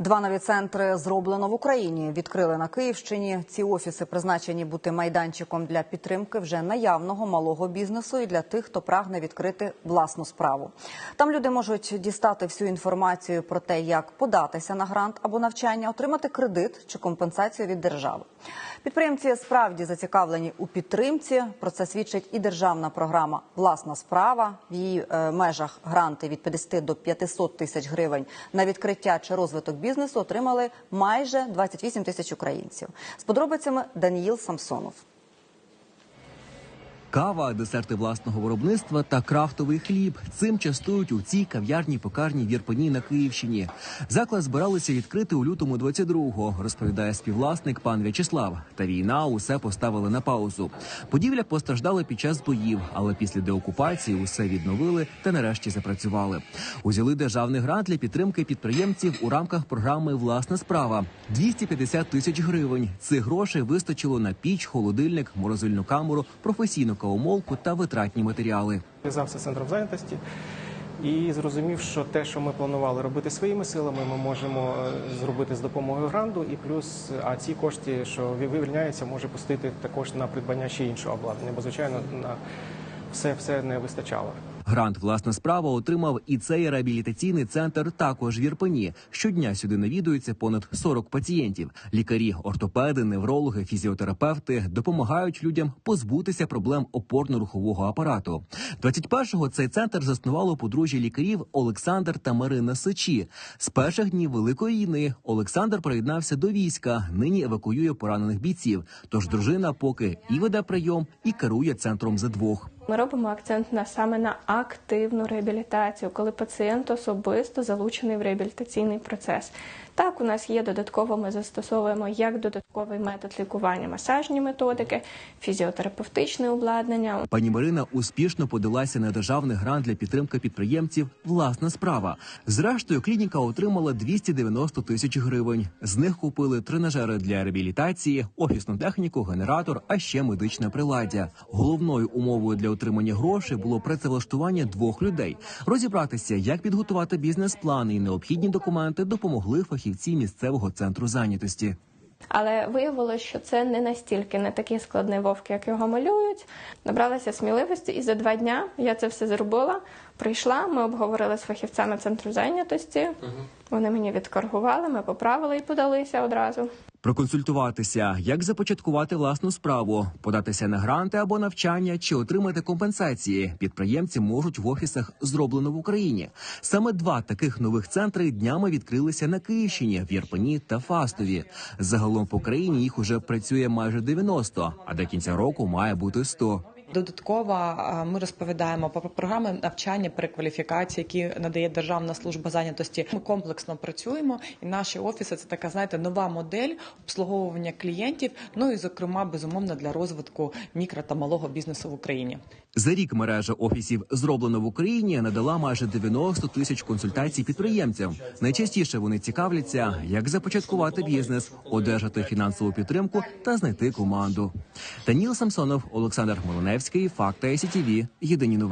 Два нові центри зроблено в Україні. Відкрили на Київщині. Ці офіси призначені бути майданчиком для підтримки вже наявного малого бізнесу і для тих, хто прагне відкрити власну справу. Там люди можуть дістати всю інформацію про те, як податися на грант або навчання, отримати кредит чи компенсацію від держави. Підприємці справді зацікавлені у підтримці. Про це свідчить і державна програма Власна справа в її е, межах гранти від 50 до 500 тисяч гривень на відкриття чи розвиток бізнесу отримали майже 28 тисяч українців. З подробицями Даніїл Самсонов. Кава, десерти власного виробництва та крафтовий хліб. Цим частують у цій кав'ярні покарні в Єрпені на Київщині. Заклад збиралися відкрити у лютому 22-го, розповідає співвласник пан В'ячеслав. Та війна усе поставили на паузу. Будівля постраждала під час боїв, але після деокупації усе відновили та нарешті запрацювали. Узяли державний грант для підтримки підприємців у рамках програми Власна справа 250 тисяч гривень. Цих грошей вистачило на піч, холодильник, морозильну камеру, професійну кавомолку та витратні матеріали. Зв'язався з центром зайнятості і зрозумів, що те, що ми планували робити своїми силами, ми можемо е, зробити з допомогою гранду, і плюс, а ці кошти, що вивільняються, може пустити також на придбання ще іншого обладнання, бо звичайно на все, все не вистачало. Грант власна справа отримав і цей реабілітаційний центр також в Єрпені. Щодня сюди навідується понад 40 пацієнтів. Лікарі, ортопеди, неврологи, фізіотерапевти допомагають людям позбутися проблем опорно-рухового апарату. 21-го цей центр заснувало подружжя лікарів Олександр та Марина Сичі. З перших днів великої війни Олександр приєднався до війська. Нині евакуює поранених бійців. Тож дружина поки і веде прийом, і керує центром за двох. Ми робимо акцент на саме на активну реабілітацію, коли пацієнт особисто залучений в реабілітаційний процес. Так, у нас є додатково, ми застосовуємо як додатковий метод лікування, масажні методики, фізіотерапевтичне обладнання. Пані Марина успішно подалася на державний грант для підтримки підприємців. Власна справа. Зрештою, клініка отримала 290 тисяч гривень. З них купили тренажери для реабілітації, офісну техніку, генератор, а ще медичне приладдя. Головною умовою для отримання грошей було працевлаштування двох людей. Розібратися, як підготувати бізнес-плани і необхідні документи допомогли фахівці місцевого центру зайнятості. Але виявилося, що це не настільки не такий складний вовк, як його малюють. Набралася сміливості, і за два дня я це все зробила. Прийшла, ми обговорили з фахівцями центру зайнятості. Вони мені відкоргували, ми поправили і подалися одразу. Проконсультуватися, як започаткувати власну справу, податися на гранти або навчання чи отримати компенсації. Підприємці можуть в офісах зроблено в Україні. Саме два таких нових центри днями відкрилися на Київщині, в Єрпені та Фастові. Загалом по країні їх уже працює майже 90, а до кінця року має бути 100. Додатково ми розповідаємо про програми навчання, перекваліфікації, які надає Державна служба зайнятості. Ми комплексно працюємо, і наші офіси це така, знаєте, нова модель обслуговування клієнтів. Ну і зокрема, безумовно, для розвитку мікро та малого бізнесу в Україні. За рік мережа офісів зроблено в Україні надала майже 90 тисяч консультацій підприємцям. Найчастіше вони цікавляться, як започаткувати бізнес, одержати фінансову підтримку та знайти команду. Даніл Самсонов, Олександр Молоневський, Факта СІТІВІ. Єдині новини.